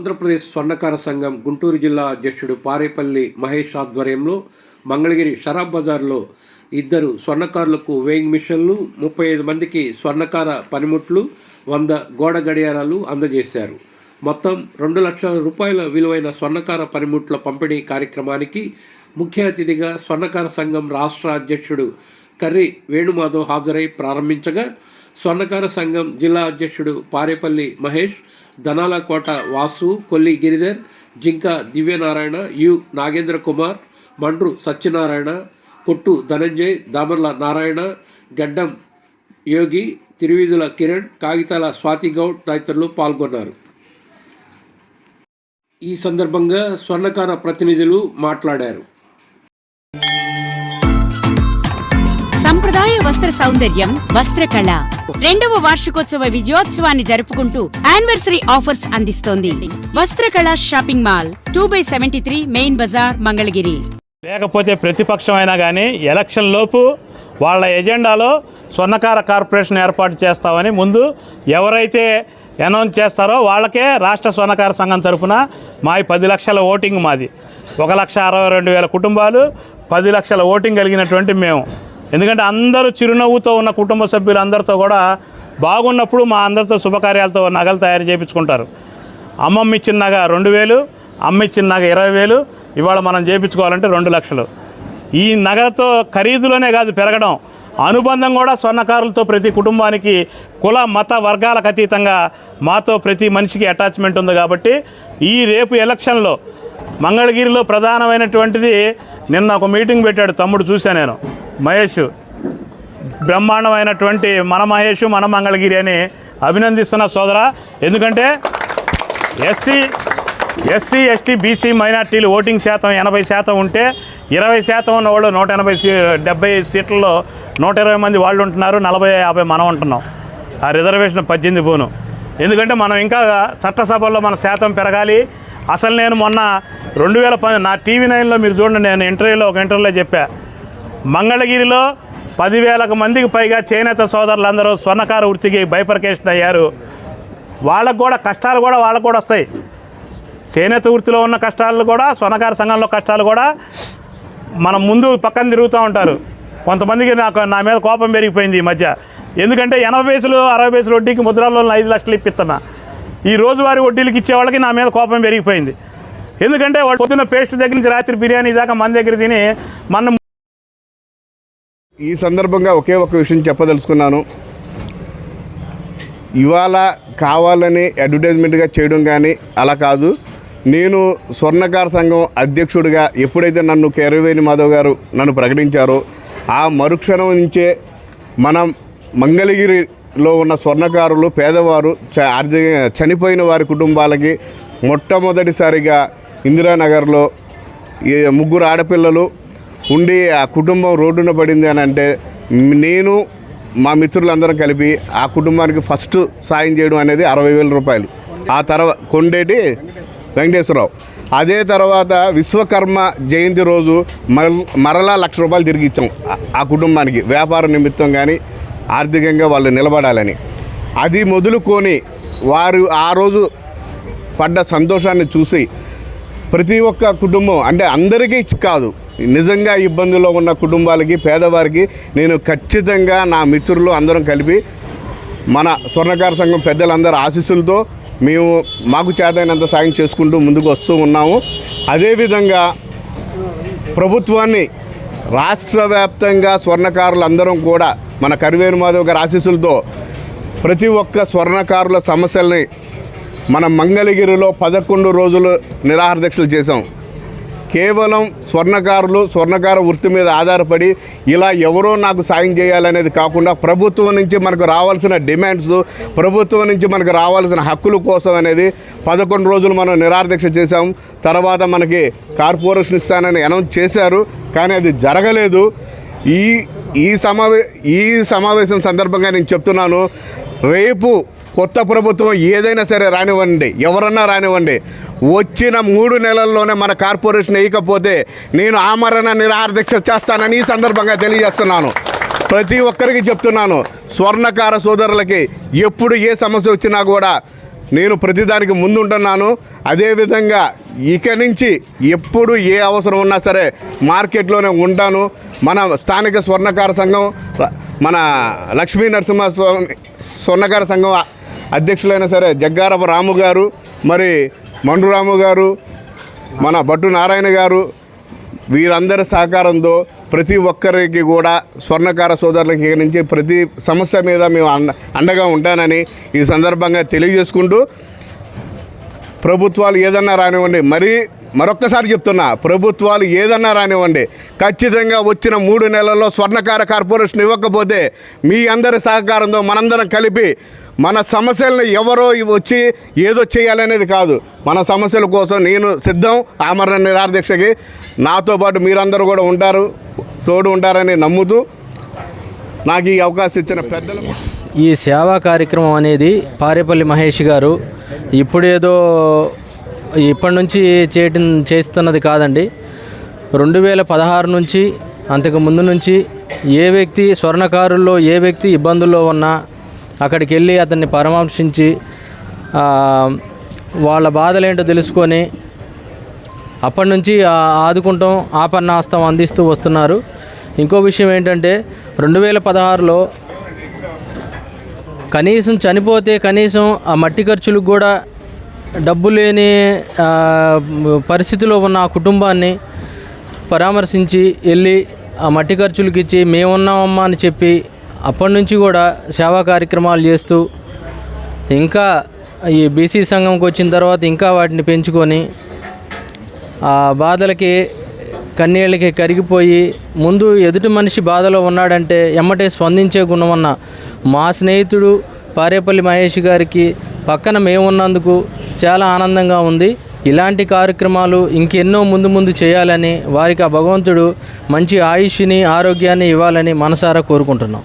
ఆంధ్రప్రదేశ్ స్వర్ణకార సంఘం గుంటూరు జిల్లా అధ్యక్షుడు పారేపల్లి మహేష్ ఆధ్వర్యంలో మంగళగిరి షరాబ్ బజార్లో ఇద్దరు స్వర్ణకారులకు వేయింగ్ మిషన్లు ముప్పై ఐదు మందికి స్వర్ణకార పనిముట్లు వంద గోడ గడియారాలు అందజేశారు. మొత్తం రెండు లక్షల రూపాయల విలువైన స్వర్ణకార పనిముట్ల పంపిణీ కార్యక్రమానికి ముఖ్య అతిథిగా స్వర్ణకార సంఘం రాష్ట్ర అధ్యక్షుడు కర్రి వేణుమాధవ్ హాజరై ప్రారంభించగా స్వర్ణకార సంఘం జిల్లా అధ్యక్షుడు పారేపల్లి మహేష్ ధనాల కోట వాసు కొల్లి గిరిధర్ జింక దివ్యనారాయణ యు నాగేంద్ర కుమార్ మండ్రు సత్యనారాయణ కొట్టు ధనంజయ్ దామర్ల నారాయణ గడ్డం యోగి తిరువీధుల కిరణ్ కాగితాల స్వాతి గౌడ్ తదితరులు పాల్గొన్నారు. ఈ సందర్భంగా స్వర్ణకార ప్రతినిధులు మాట్లాడారు. సాంప్రదాయ వస్త్ర సౌందర్యం వస్త్రకళ రెండవ వార్షికోత్సవ విజయోత్సవాన్ని జరుపుకుంటూ యానివర్సరీ ఆఫర్స్ అందిస్తోంది. Vastrakala shopping mall two by seventy three main Bazar Mangalagiri. లేకపోతే ప్రతిపక్షం అయినా కానీ ఎలక్షన్ లోపు వాళ్ళ ఎజెండాలో స్వర్ణకార కార్పొరేషన్ ఏర్పాటు చేస్తామని ముందు ఎవరైతే అనౌన్స్ చేస్తారో వాళ్ళకే రాష్ట్ర స్వర్ణకార సంఘం తరఫున మా పది లక్షల ఓటింగ్ మాది. ఒక లక్ష అరవై రెండు వేల కుటుంబాలు పది లక్షల ఓటింగ్ కలిగినటువంటి మేము. ఎందుకంటే అందరూ చిరునవ్వుతో ఉన్న కుటుంబ సభ్యులు అందరితో కూడా బాగున్నప్పుడు మా అందరితో శుభకార్యాలతో నగలు తయారు చేయించుకుంటారు అమ్మమ్మ ఇచ్చిన నగ రెండు వేలు అమ్మ ఇచ్చిన నగ ఇరవై వేలు ఇవాళ మనం చేయించుకోవాలంటే రెండు లక్షలు. ఈ నగతో ఖరీదులోనే కాదు పెరగడం. అనుబంధం కూడా స్వర్ణకారులతో ప్రతి కుటుంబానికి కుల మత వర్గాలకు అతీతంగా మాతో ప్రతి మనిషికి అటాచ్మెంట్ ఉంది కాబట్టి ఈ రేపు ఎలక్షన్లో మంగళగిరిలో ప్రధానమైనటువంటిది నిన్న ఒక మీటింగ్ పెట్టాడు తమ్ముడు చూశాను నేను. మహేష్ బ్రహ్మాండమైనటువంటి మన మహేష్ మన మంగళగిరి అని అభినందిస్తున్న సోదర. ఎందుకంటే ఎస్సీ ఎస్సీ ఎస్టీ బీసీ మైనార్టీలు ఓటింగ్ శాతం ఎనభై శాతం ఉంటే ఇరవై శాతం ఉన్న వాళ్ళు నూట ఎనభై సీ డెబ్బై సీట్లలో నూట ఇరవై మంది వాళ్ళు ఉంటున్నారు నలభై యాభై మనం ఉంటున్నాం. ఆ రిజర్వేషన్ పద్దెనిమిది పోను ఎందుకంటే మనం ఇంకా చట్టసభల్లో మన శాతం పెరగాలి. అసలు నేను మొన్న రెండు వేల పది నా టీవీ నైన్లో మీరు చూడండి నేను ఇంటర్వ్యూలో ఒక ఇంటర్వ్యూలో చెప్పా. మంగళగిరిలో పదివేలకు మందికి పైగా చేనేత సోదరులందరూ స్వర్ణకార వృత్తికి బైపర్కేషన్ అయ్యారు. వాళ్ళకు కూడా కష్టాలు కూడా వాళ్ళకు కూడా వస్తాయి. చేనేత వృత్తిలో ఉన్న కష్టాలు కూడా స్వర్ణకార సంఘంలో కష్టాలు కూడా మనం ముందు పక్కన తిరుగుతూ ఉంటారు. కొంతమందికి నాకు నా మీద కోపం పెరిగిపోయింది ఈ మధ్య. ఎందుకంటే ఎనభై వయసులు అరవై వయసులు వడ్డీకి ముద్రాల్లో ఐదు లక్షలు ఇప్పిస్తున్నా. ఈ రోజువారీ వడ్డీలకు ఇచ్చే వాళ్ళకి నా మీద కోపం పెరిగిపోయింది. ఎందుకంటే వాళ్ళు పొద్దున్న పేస్ట్ దగ్గర నుంచి రాత్రి బిర్యానీ దాకా మన దగ్గర తిని మన ఈ సందర్భంగా ఒకే ఒక విషయం చెప్పదలుచుకున్నాను. ఇవాళ కావాలని అడ్వర్టైజ్మెంట్గా చేయడం కానీ అలా కాదు. నేను స్వర్ణకార సంఘం అధ్యక్షుడిగా ఎప్పుడైతే నన్ను కేరవేణి మాధవ్ గారు నన్ను ప్రకటించారో ఆ మరుక్షణం నుంచే మనం మంగళగిరిలో ఉన్న స్వర్ణకారులు పేదవారు చ చనిపోయిన వారి కుటుంబాలకి మొట్టమొదటిసారిగా ఇందిరానగర్లో ఈ ముగ్గురు ఆడపిల్లలు ఉండి ఆ కుటుంబం రోడ్డున పడింది అని అంటే నేను మా మిత్రులందరం కలిపి ఆ కుటుంబానికి ఫస్ట్ సాయం చేయడం అనేది అరవై వేల రూపాయలు. ఆ తర్వాత కొండేటి వెంకటేశ్వరరావు. అదే తర్వాత విశ్వకర్మ జయంతి రోజు మర మరలా లక్ష రూపాయలు తిరిగి ఇచ్చాం ఆ- ఆ కుటుంబానికి. వ్యాపార నిమిత్తం కానీ ఆర్థికంగా వాళ్ళు నిలబడాలని. అది మొదలుకొని వారు ఆ రోజు పడ్డ సంతోషాన్ని చూసి ప్రతి ఒక్క కుటుంబం అంటే అందరికీ కాదు. నిజంగా ఇబ్బందుల్లో ఉన్న కుటుంబాలకి పేదవారికి నేను ఖచ్చితంగా నా మిత్రులు అందరం కలిపి మన స్వర్ణకార సంఘం పెద్దలందరి ఆశీస్సులతో మేము మాకు చేతైనంత సాయం చేసుకుంటూ ముందుకు వస్తూ ఉన్నాము. అదేవిధంగా ప్రభుత్వాన్ని రాష్ట్ర వ్యాప్తంగా స్వర్ణకారులందరం కూడా మన కరివేరు మాధవ్ గారి ఆశీస్సులతో ప్రతి ఒక్క స్వర్ణకారుల సమస్యల్ని మన మంగళగిరిలో పదకొండు రోజులు నిరాహార దీక్షలు చేశాం. కేవలం స్వర్ణకారులు స్వర్ణకార వృత్తి మీద ఆధారపడి ఇలా ఎవరో నాకు సాయం చేయాలనేది కాకుండా ప్రభుత్వం నుంచి మనకు రావాల్సిన డిమాండ్స్ ప్రభుత్వం నుంచి మనకు రావాల్సిన హక్కుల కోసం అనేది పదకొండు రోజులు మనం నిరాదీక్ష చేసాం చేశాం. తర్వాత మనకి కార్పొరేషన్ ఇస్తానని అనౌన్స్ చేశారు కానీ అది జరగలేదు. ఈ ఈ సమావే ఈ సమావేశం సందర్భంగా నేను చెప్తున్నాను రేపు కొత్త ప్రభుత్వం ఏదైనా సరే రానివ్వండి ఎవరన్నా రానివ్వండి. వచ్చిన మూడు నెలల్లోనే మన కార్పొరేషన్ వేయకపోతే నేను ఆమరణ నిరాహార చేస్తానని ఈ సందర్భంగా తెలియజేస్తున్నాను. ప్రతి ఒక్కరికి చెప్తున్నాను స్వర్ణకార సోదరులకి ఎప్పుడు ఏ సమస్య వచ్చినా కూడా నేను ప్రతిదానికి ముందుంటున్నాను. అదేవిధంగా ఇక నుంచి ఎప్పుడు ఏ అవసరం ఉన్నా సరే మార్కెట్లోనే ఉంటాను. మన స్థానిక స్వర్ణకార సంఘం మన లక్ష్మీ నరసింహస్వామి స్వర్ణకార సంఘం అధ్యక్షులైన సరే జగ్గారప రాము గారు మరి మండురాము గారు మన భట్టు నారాయణ గారు వీరందరి సహకారంతో ప్రతి ఒక్కరికి కూడా స్వర్ణకార సోదరులకి ఇక నుంచి ప్రతి సమస్య మీద మేము అండ అండగా ఉంటానని ఈ సందర్భంగా తెలియజేసుకుంటూ ప్రభుత్వాలు ఏదన్నా రానివ్వండి. మరి మరొక్కసారి చెప్తున్నా ప్రభుత్వాలు ఏదన్నా రానివ్వండి. ఖచ్చితంగా వచ్చిన మూడు నెలల్లో స్వర్ణకార కార్పొరేషన్ ఇవ్వకపోతే మీ అందరి సహకారంతో మనందరం కలిపి మన సమస్యలను ఎవరో వచ్చి ఏదో చేయాలనేది కాదు. మన సమస్యల కోసం నేను సిద్ధం ఆమరణ నిరాదీక్షకి నాతో పాటు మీరందరూ కూడా ఉంటారు తోడు ఉంటారని నమ్ముతూ నాకు ఈ అవకాశం ఇచ్చిన పెద్దలు ఈ సేవా కార్యక్రమం అనేది పారేపల్లి మహేష్ గారు ఇప్పుడేదో ఇప్పటి నుంచి చేయటం చేస్తున్నది కాదండి. రెండు వేల పదహారు నుంచి అంతకు ముందు నుంచి ఏ వ్యక్తి స్వర్ణకారుల్లో ఏ వ్యక్తి ఇబ్బందుల్లో ఉన్నా అక్కడికి వెళ్ళి అతన్ని పరామర్శించి వాళ్ళ బాధలేంటో తెలుసుకొని అప్పటి నుంచి ఆదుకుంటాం ఆపన్నాస్తం అందిస్తూ వస్తున్నారు. ఇంకో విషయం ఏంటంటే రెండు వేల పదహారులో కనీసం చనిపోతే కనీసం ఆ మట్టి ఖర్చులకు కూడా డబ్బు లేని పరిస్థితిలో ఉన్న ఆ కుటుంబాన్ని పరామర్శించి వెళ్ళి ఆ మట్టి ఖర్చులకు ఇచ్చి మేమున్నామమ్మా అని చెప్పి అప్పటి నుంచి కూడా సేవా కార్యక్రమాలు చేస్తూ ఇంకా ఈ బీసీ సంఘంకి వచ్చిన తర్వాత ఇంకా వాటిని పెంచుకొని ఆ బాధలకి కన్నీళ్ళకి కరిగిపోయి ముందు ఎదుటి మనిషి బాధలో ఉన్నాడంటే ఎమ్మటే స్పందించే గుణం ఉన్న మా స్నేహితుడు పారేపల్లి మహేష్ గారికి పక్కన మేమున్నందుకు చాలా ఆనందంగా ఉంది. ఇలాంటి కార్యక్రమాలు ఇంకెన్నో ముందు ముందు చేయాలని వారికి ఆ భగవంతుడు మంచి ఆయుష్ని ఆరోగ్యాన్ని ఇవ్వాలని మనసారా కోరుకుంటున్నాం.